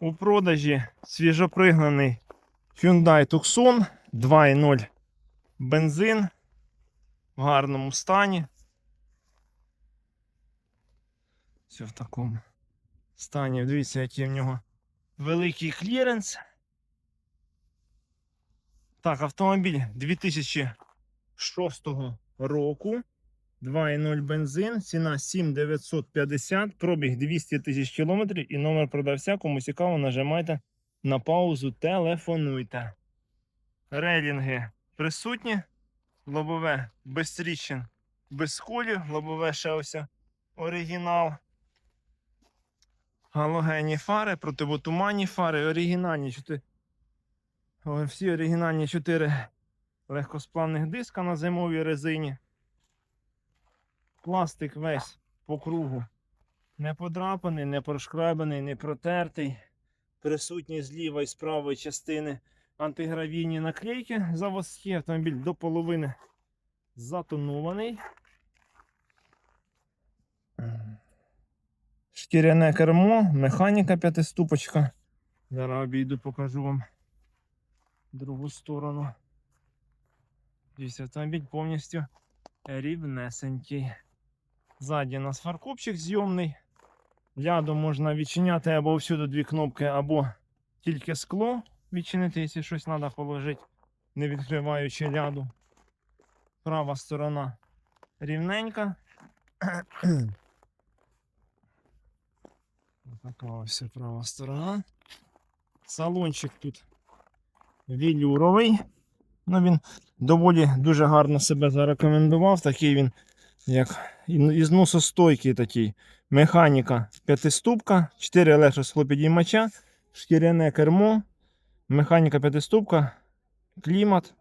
У продажі свіжопригнаний Hyundai Tucson 2.0 бензин в гарному стані. Все в такому стані. Дивіться, який в нього великий кліренс. Так, автомобіль 2006 року. 2.0 бензин, ціна 7950, пробіг 200 тисяч кілометрів і номер продавця. Кому цікаво, нажимайте на паузу, телефонуйте. Рейлінги присутні, лобове без тріщин, без сколів, лобове ще ось оригінал. Галогенні фари, противотуманні фари, оригінальні чотири. О, Всі оригінальні 4 легкосплавних диска на зимовій резині. Пластик весь по кругу. Не подрапаний, не прошкрабаний, не протертий. Присутні зліва і з правої частини антигравійні наклейки заводські. Автомобіль до половини затонований. Шкіряне кермо, механіка п'ятиступочка. Зараз обійду, покажу вам другу сторону. Дивіться, автомобіль повністю рівнесенький. Ззаді у нас фаркопчик зйомний. Ляду можна відчиняти або всюди дві кнопки, або тільки скло відчинити, якщо щось треба положити, не відкриваючи ляду. Права сторона рівненька. Така ось права сторона. Салончик тут вілюровий. Ну, він доволі дуже гарно себе зарекомендував. Такий він, як із носостойкий такий. Механіка п'ятиступка, 4 електросхлопідіймача, шкіряне кермо, механіка п'ятиступка, клімат,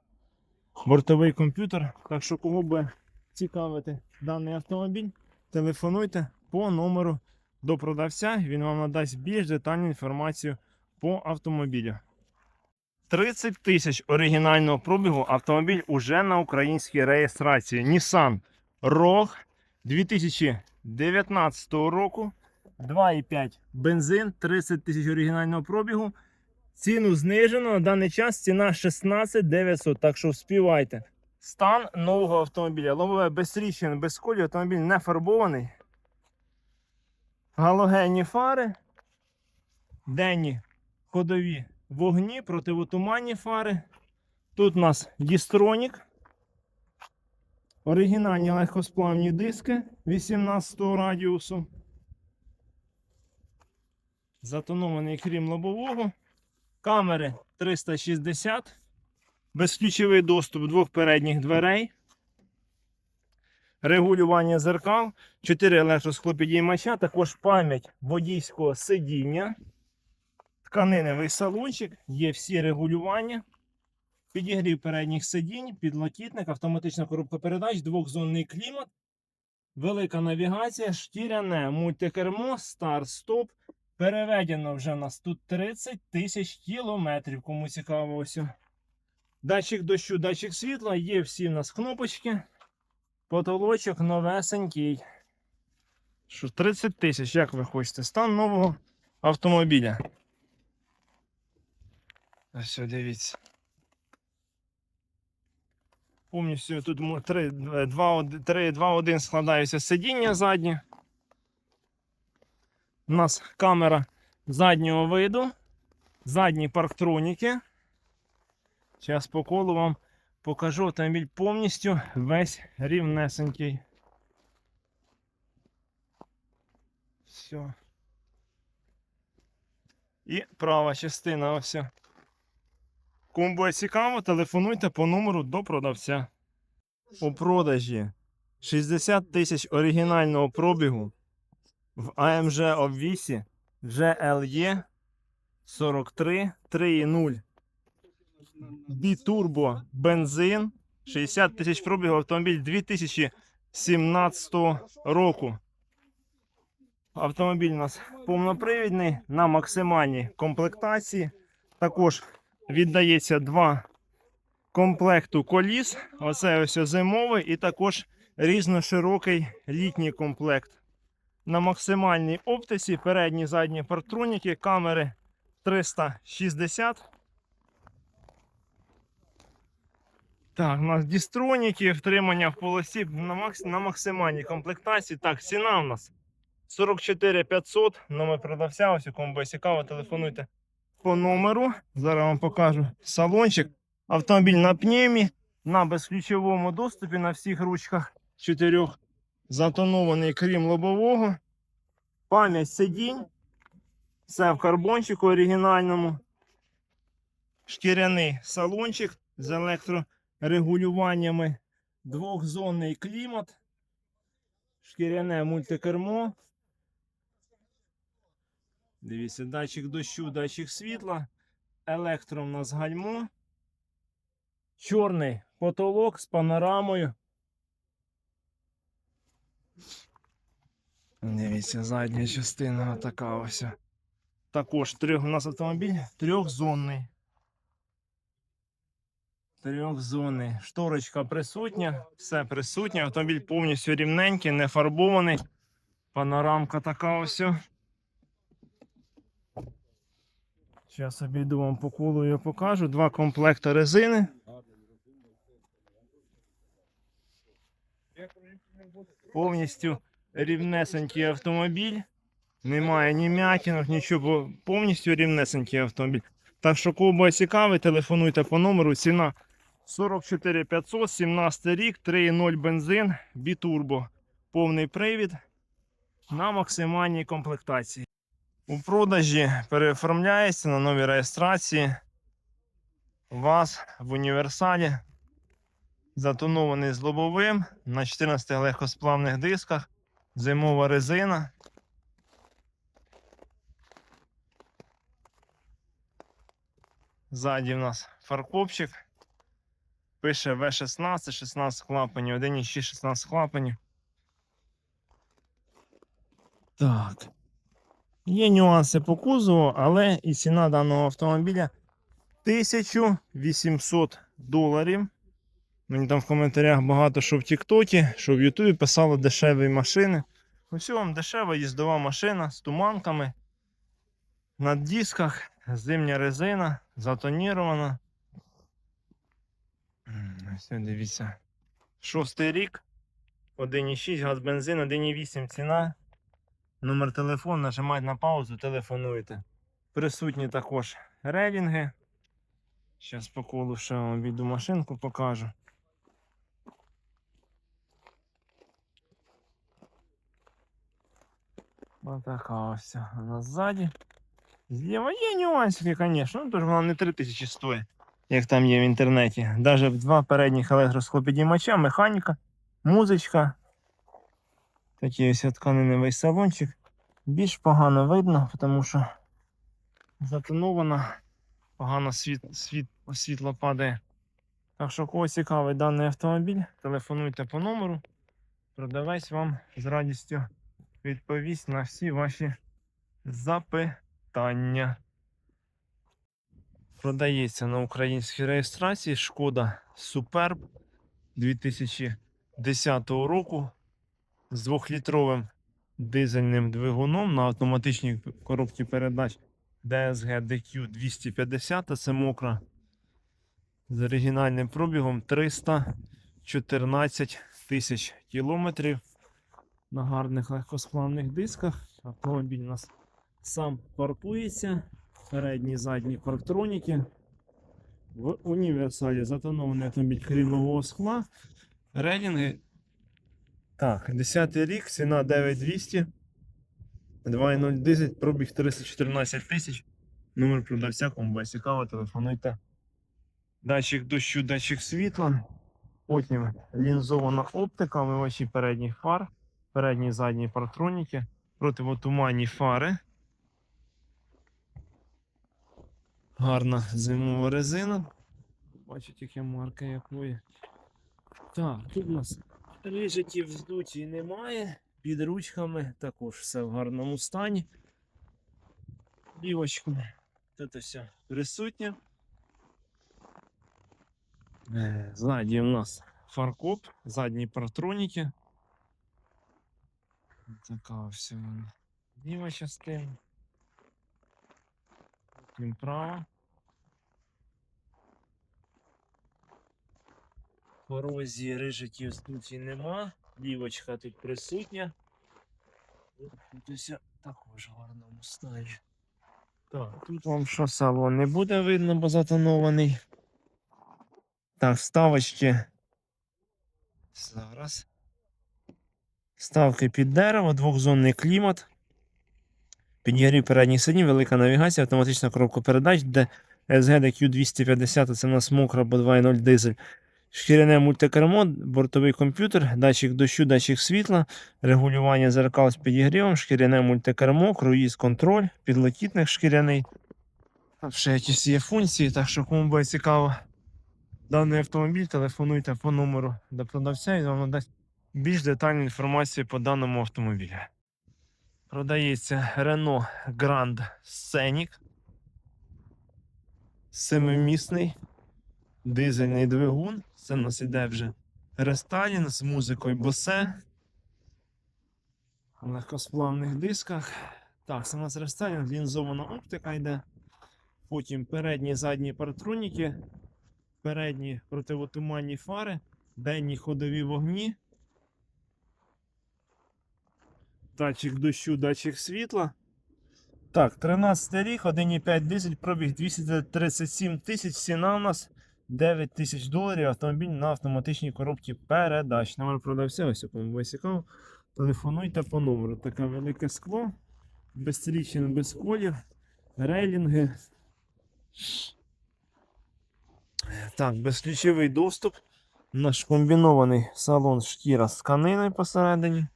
бортовий комп'ютер. Так що, кого би цікавити даний автомобіль, телефонуйте по номеру до продавця. Він вам надасть більш детальну інформацію по автомобілю. 30 тисяч оригінального пробігу автомобіль уже на українській реєстрації. Nissan Rogue 2019 року. 2,5 бензин, 30 тисяч оригінального пробігу. Ціну знижено. На даний час ціна 16 900, так що вспівайте. Стан нового автомобіля. Лобове без без колі, автомобіль не фарбований. Галогенні фари. Денні ходові вогні, противотуманні фари. Тут у нас дістронік. Оригінальні легкосплавні диски 18 радіусу. Затонований крім лобового. Камери 360. Безключовий доступ двох передніх дверей. Регулювання зеркал, 4 електросклопідіймача, також пам'ять водійського сидіння тканиневий салончик, є всі регулювання. Підігрів передніх сидінь, підлокітник, автоматична коробка передач, двохзонний клімат, велика навігація, шкіряне, мультикермо, старт-стоп. Переведено вже в нас тут 30 тисяч кілометрів, кому цікаво ось. Датчик дощу, датчик світла, є всі в нас кнопочки. Потолочок новесенький. Що 30 тисяч, як ви хочете? Стан нового автомобіля. Ось дивіться. Повністю тут 3-2-1 складаються сидіння задні. У нас камера заднього виду, задні парктроніки. Зараз по колу вам покажу автомобіль повністю весь рівнесенький. Все. І права частина ось. Кому буде цікаво, телефонуйте по номеру до продавця. У продажі 60 тисяч оригінального пробігу в AMG обвісі GLE 43 3.0 бітурбо бензин 60 тисяч пробігу автомобіль 2017 року. Автомобіль у нас повнопривідний на максимальній комплектації. Також віддається два комплекту коліс. Оце ось зимовий і також різноширокий літній комплект. На максимальній оптиці передні задні партроніки, камери 360. Так, у нас дістроніки, втримання в полосі на, макс... на максимальній комплектації. Так, ціна у нас 44 500. Номер продавця, ось у кому буде цікаво, телефонуйте по номеру. Зараз вам покажу салончик. Автомобіль на пневмі, на безключовому доступі на всіх ручках чотирьох. Затонований крім лобового. Пам'ять сидінь. Все в карбончику оригінальному. Шкіряний салончик з електрорегулюваннями. Двохзонний клімат. Шкіряне мультикермо. Дивіться, датчик дощу, датчик світла. Електро в нас гальмо. Чорний потолок з панорамою. Дивіться, задня частина така ось. Також трьох, у нас автомобіль трьохзонний. Трьохзонний. Шторочка присутня, все присутнє. Автомобіль повністю рівненький, не фарбований. Панорамка така ось. Зараз обійду вам по колу і покажу. Два комплекти резини. Повністю рівнесенький автомобіль. Немає ні м'ятінок, нічого, повністю рівнесенький автомобіль. Так що, кого цікавий, телефонуйте по номеру. Ціна 44 500, 17 рік, 3.0 бензин, бітурбо. Повний привід на максимальній комплектації. У продажі переоформляється на новій реєстрації. ВАЗ в універсалі. Затонований з лобовим на 14 легкосплавних дисках. Зимова резина. Ззаді в нас фаркопчик. Пише В16, 16 клапанів, 1,6, 16 клапанів. Так. Є нюанси по кузову, але і ціна даного автомобіля 1800 доларів. Мені там в коментарях багато що в Тіктокі, що в Ютубі писало дешеві машини. Ось вам дешева їздова машина з туманками. На дисках, зимня резина, затонірована. Ось дивіться. Шостий рік. 1,6 газ бензин, 1,8 ціна. Номер телефону, нажимаєте на паузу, телефонуєте. Присутні також релінги. Зараз по колу ще віду машинку покажу. Отака ось нас ззаді. Зліва є нюансики, звісно. Ну, тож вона не 3000 стоїть, як там є в інтернеті. Навіть два передніх електросклопідіймача, механіка, музичка. Такий ось тканиневий салончик. Більш погано видно, тому що затоновано, погано світ, світ, світло падає. Так що, кого цікавий даний автомобіль, телефонуйте по номеру. Продавець вам з радістю відповість на всі ваші запитання. Продається на українській реєстрації шкода Superb 2010 року з 2-літровим дизельним двигуном на автоматичній коробці передач DSG DQ 250, а це мокра з оригінальним пробігом 314 тисяч кілометрів на гарних легкосплавних дисках. Автомобіль у нас сам паркується. Передні задні парктроніки. В універсалі затонований автомобіль крилового скла. Релінги. Так, 10 рік, ціна 9200. 2.0 дизель, пробіг 314 тисяч. Номер продавця, кому буде цікаво, телефонуйте. Датчик дощу, датчик світла. Потім лінзована оптика, омивачі передніх фар, передні і задні парктроніки, противотуманні фари. Гарна зимова резина. Бачите, яка марка якої. Так, тут у нас рижиків вздуті немає. Під ручками також все в гарному стані. Лівочку. Тут все присутнє. Е, Ззаді у нас фаркоп, задні партроніки. Така ось ліва частина. Він право. Корозії рижиків здуті нема. Лівочка тут присутня. Тут усе також в гарному стані. Так, тут вам що салон не буде видно, бо затонований. Так, вставочки. Зараз. Ставки під дерево, двохзонний клімат. Підігрів передніх сидінь, велика навігація, автоматична коробка передач, де SGD Q250 це у нас мокра або 2.0 дизель. Шкіряне мультикермо, бортовий комп'ютер, датчик дощу, датчик світла, регулювання зеркал з підігрівом, шкіряне мультикермо, круїз контроль, підлокітник шкіряний. Там ще якісь є функції, так що кому буде цікаво даний автомобіль, телефонуйте по номеру до продавця і вам надасть більш детальну інформацію по даному автомобілю. Продається Renault Grand Scenic. Семимісний дизельний двигун. Це у нас іде вже рестайлінг з музикою Bose. На легкосплавних дисках. Так, це у нас рестайлінг, лінзована оптика йде. Потім передні задні партроніки, передні противотуманні фари, денні ходові вогні. Датчик дощу, датчик світла. Так, 13 рік, 1,5 дизель, пробіг 237 тисяч, ціна у нас 9 тисяч доларів. Автомобіль на автоматичній коробці передач. Номер продавця, ось кому цікаво. Телефонуйте по номеру. Таке велике скло, без тріщин, без колів, рейлінги. Так, безключовий доступ. Наш комбінований салон шкіра з тканиною посередині.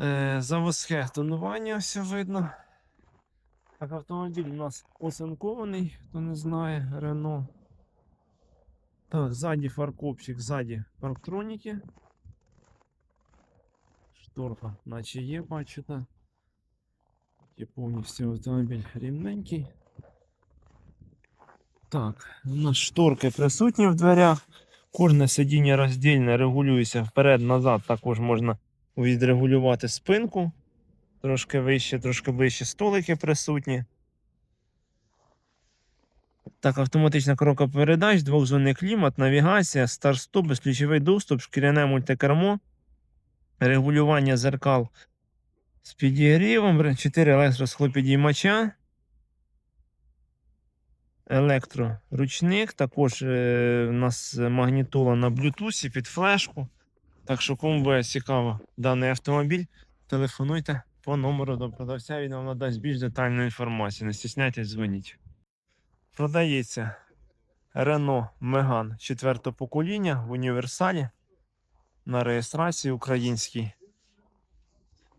Е, заводське тонування все видно. Так, автомобіль у нас оцинкований, хто не знає, Рено. Так, ззаді фаркопчик, ззаді парктроніки. Шторка, наче є, бачите. Є повністю автомобіль рівненький. Так, у нас шторки присутні в дверях. Кожне сидіння роздільне регулюється вперед-назад, також можна відрегулювати спинку. Трошки вище, трошки ближче столики присутні. Так, автоматична коробка передач, двохзонний клімат, навігація, старт-стоп, безключовий доступ, шкіряне мультикермо, регулювання зеркал з підігрівом, 4 електросхлопідіймача, електроручник, також е, у нас магнітола на блютусі під флешку. Так що, кому буде цікаво даний автомобіль, телефонуйте по номеру до продавця, він вам надасть більш детальну інформацію. Не стісняйтесь, дзвоніть. Продається Renault Megane 4 покоління в універсалі на реєстрації українській.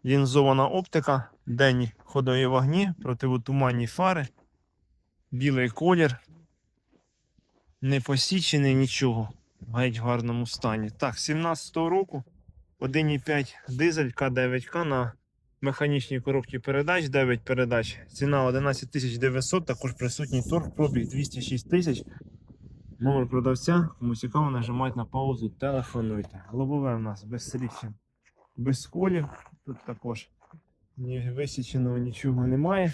Лінзована оптика, денні ходові вогні, противотуманні фари, білий колір, не посічений нічого. Геть в гарному стані. Так, 17-го року 1,5 дизель К9К на механічній коробці передач, 9 передач. Ціна 11 900, також присутній торг, пробіг 206 тисяч. Номер продавця, кому цікаво, нажимайте на паузу, телефонуйте. Лобове в нас без тріщин, без колів. Тут також ні висіченого нічого немає.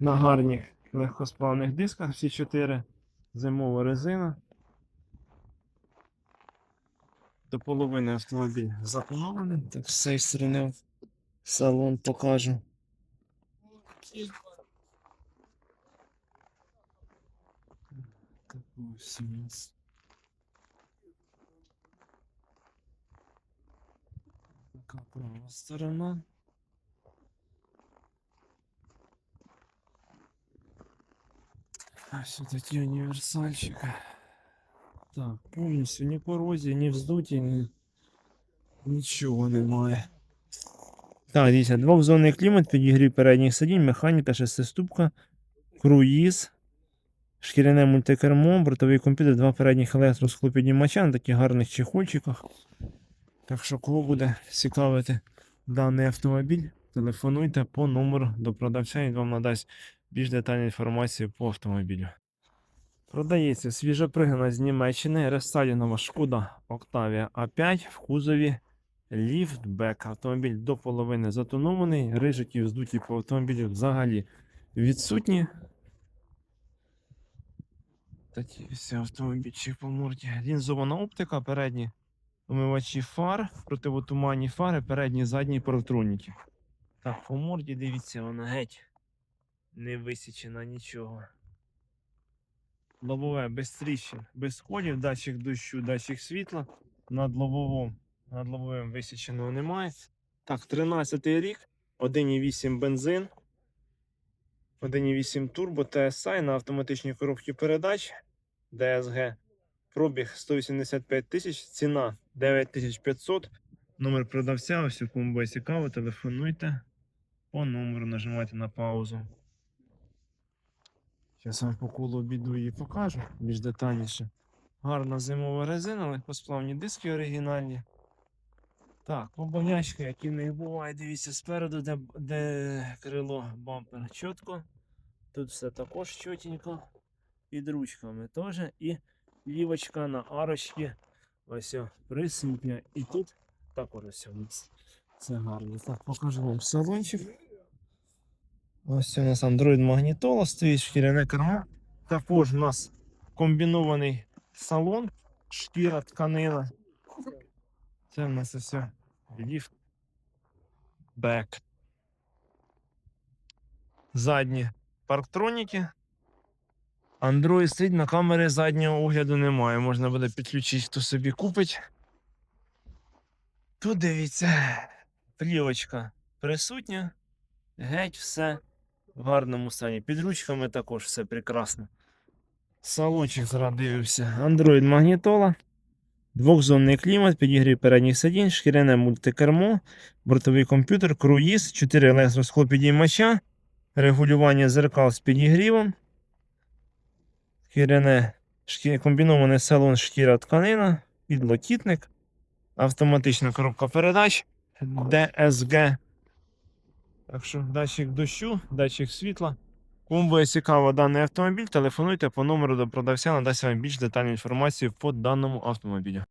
На гарних легкосплавних дисках всі 4. Зимова резина. До половини автомобіль запланований. Так, з цієї сторони салон покажу. Так, ось у нас. Така права сторона. Ось такі універсальчики. Так, повністю ні корозії, ні вздуті, ні... нічого немає. Так, дивіться, двохзонний клімат, підігрів передніх сидінь, механіка, шестиступка, круїз, шкіряне мультикермо, бортовий комп'ютер, два передніх електросхлопіднімача на таких гарних чехольчиках. Так що, кого буде цікавити даний автомобіль, телефонуйте по номеру до продавця, він вам надасть більш детальну інформацію по автомобілю. Продається свіжопригнана з Німеччини рестайлінова шкода Octavia A5 в кузові ліфтбек. Автомобіль до половини затонований, рижиків здуті по автомобілю взагалі відсутні. Такі всі автомобільчик по морді. Лінзована оптика, передні омивачі фар, противотуманні фари, передні, задні парктроніки. Так, по морді дивіться, вона геть не висічена нічого. Лобове без тріщин, без колів, датчик дощу, датчик світла. Над лобовим, над лобовим висіченого немає. Так, 13 рік, 1,8 бензин, 1,8 турбо TSI на автоматичній коробці передач DSG. Пробіг 185 тисяч, ціна 9500. Номер продавця, ось у буде цікаво, телефонуйте по номеру, нажимайте на паузу. Зараз вам по колу обіду її покажу більш детальніше. Гарна зимова резина, легкосплавні диски оригінальні. Так, побонячка, які в них буває, дивіться спереду, де, де крило бампер чітко. Тут все також чотенько. Під ручками теж. І лівочка на арочці. Ось присутня. І тут також ось у. Це гарно. Так, покажу вам салончик. Ось у нас Android магнітола стоїть, шкіряне кермо. Також у нас комбінований салон, шкіра тканина. Це в нас все ліфт. Бек. Задні парктроніки. Android стоїть на камері заднього огляду немає. Можна буде підключити, хто собі купить. Тут дивіться, плівочка присутня. Геть все в гарному стані. Під ручками також все прекрасно. Салончик зараз дивився. Android магнітола. Двохзонний клімат, підігрів передніх сидінь, шкіряне мультикермо, бортовий комп'ютер, круїз, 4 електросхлопідіймача, регулювання зеркал з підігрівом, шкіряне, шкі... комбінований салон шкіра тканина, підлокітник, автоматична коробка передач, DSG. Так що датчик дощу, датчик світла. Кому буде цікаво даний автомобіль, телефонуйте по номеру до продавця, надасть вам більш детальну інформацію по даному автомобілю.